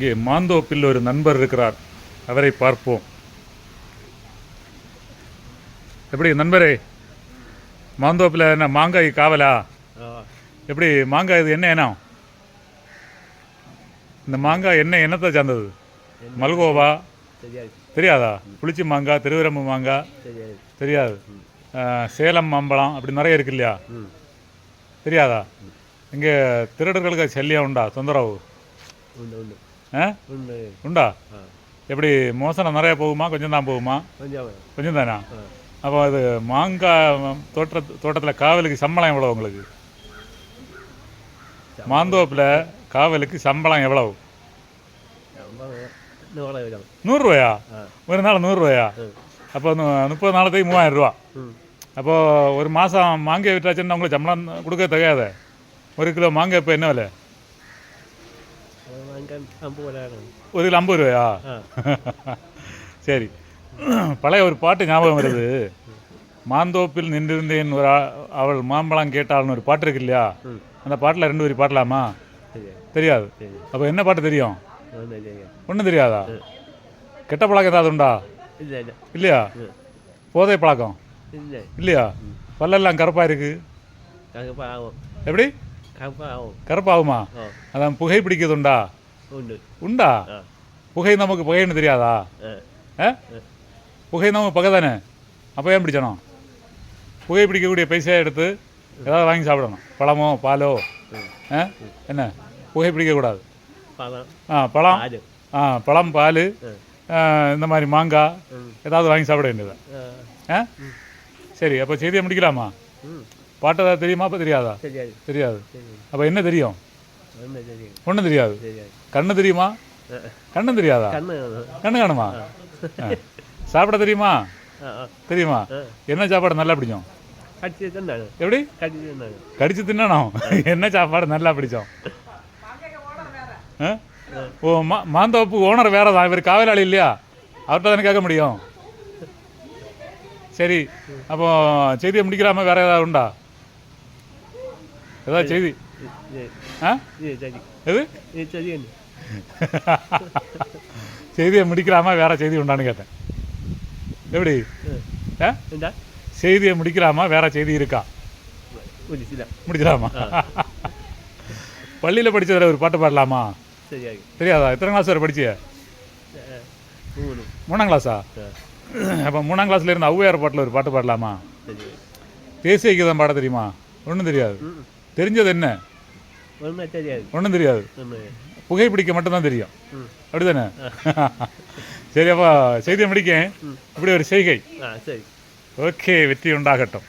இங்கே மாந்தோப்பில் ஒரு நண்பர் இருக்கிறார். அவரை பார்ப்போம். எப்படி நண்பரே மாந்தோப்பில் என்ன மாங்காய் காவலா? எப்படி மாங்காய் இது என்ன இனம்? இந்த மாங்காய் என்ன எண்ணத்தை சார்ந்தது? மல்கோவா? தெரியாது. புளிச்சி மாங்காய் திருவிரம்பு மாங்காய்? தெரியாது. சேலம் மாம்பழம் அப்படி நிறைய இருக்கு இல்லையா? தெரியாதா? இங்கே திருடர்களுக்கு சல்லியம் உண்டா தொந்தரவு? உண்டு. எப்படி மோசனம் நிறைய போகுமா? கொஞ்சம் தான் போகுமா? கொஞ்சம் தானா? அப்போ அது மாங்காய் தோட்ட தோட்டத்தில் காவலுக்கு சம்பளம் எவ்வளோ உங்களுக்கு? மாந்தோப்பில் காவலுக்கு சம்பளம் எவ்வளவு? நூறுரூவாயா? ஒரு நாள் நூறுரூவாயா? அப்போ முப்பது நாளைக்கு மூவாயிரம் ரூபா அப்போது ஒரு மாதம் மாங்காய் விட்டாச்சுன்னா உங்களுக்கு சம்பளம் கொடுக்க தகையாத ஒரு கிலோ மாங்காய் இப்போ என்ன விலை? அங்கே ஐம்பது விளையாடணும் ஒரு கிலோ ஐம்பது ரூபாயா சரி பழைய ஒரு பாட்டு ஞாபகம் வருது மாந்தோப்பில் நின்றிருந்தேன் ஒரு அவள் மாம்பழம் கேட்டாள்னு ஒரு பாட்டு இருக்கு இல்லையா அந்த பாட்டில் ரெண்டு வரி பாடலாமா தெரியாது அப்போ என்ன பாட்டு தெரியும் ஒன்றும் தெரியாது. கெட்ட பழக்கம் ஏதாவது உண்டா இல்லை இல்லை இல்லையா போதை பழக்கம் இல்லை இல்லையா பல்லெல்லாம் கருப்பாக இருக்கு எப்படி கருப்பாகுமா அதான் புகை பிடிக்கிறது உண்டா புகை நமக்கு புகைன்னு தெரியாதா புகை நமக்கு பகை தானே அப்போ ஏன் பிடிச்சணும் புகை பிடிக்கக்கூடிய பைசா எடுத்து ஏதாவது வாங்கி சாப்பிடணும் பழமோ பாலோ என்ன புகை பிடிக்கக்கூடாது ஆ பழம் ஆ பழம் பால் இந்த மாதிரி மாங்காய் ஏதாவது வாங்கி சாப்பிட வேண்டியது ஆ சரி அப்போ செய்தியை முடிக்கலாமா பாட்டு ஏதாவது தெரியுமா அப்போ தெரியாதா தெரியாது அப்போ என்ன தெரியும் ஒன்றும் தெரியாது கண்ணு தெரியுமா கண்ணு தெரியாதா கண்ணு காணுமா. சாப்பிட தெரியுமா தெரியுமா என்ன சாப்பாடு நல்லா பிடிக்கும் எப்படி கடிச்சு தின்னணும் என்ன சாப்பாடு நல்லா பிடிச்சோம்? ஓ மா மாந்தோப்பு ஓனர் வேற தான் இவர் காவலாளி இல்லையா அவர்கிட்ட தானே கேட்க முடியும் சரி அப்போ செய்தியை முடிக்கலாமா வேற ஏதாவது உண்டா ஏதாவது செய்தி ஆ எது செய்தியை முடிக்கிறாமா வேற செய்தி உண்டான்னு கேட்டேன். எப்படி? செய்தியை முடிக்கிறாமா வேற செய்தி இருக்கா? முடிச்சிடலாமா? பள்ளியில் படித்ததில் ஒரு பாட்டு பாடலாமா? தெரியாதா? எத்தனை கிளாஸ் வரை படிச்சிய? மூணாம் கிளாஸா அப்போ மூணாம் கிளாஸில் இருந்த ஔவையார் பாட்டில் ஒரு பாட்டு பாடலாமா? தேசிய கீதம் பாட தெரியுமா? ஒன்றும் தெரியாது. தெரிஞ்சது என்ன? ஒன்றுமே தெரியாது. ஒன்றும் தெரியாது. புகைப்பிடிக்க மட்டும்தான் தெரியும். அப்படிதானே? சரி அப்பா செய்தியை முடிக்க இப்படி ஒரு செய்கை. ஓகே வெற்றி உண்டாகட்டும்.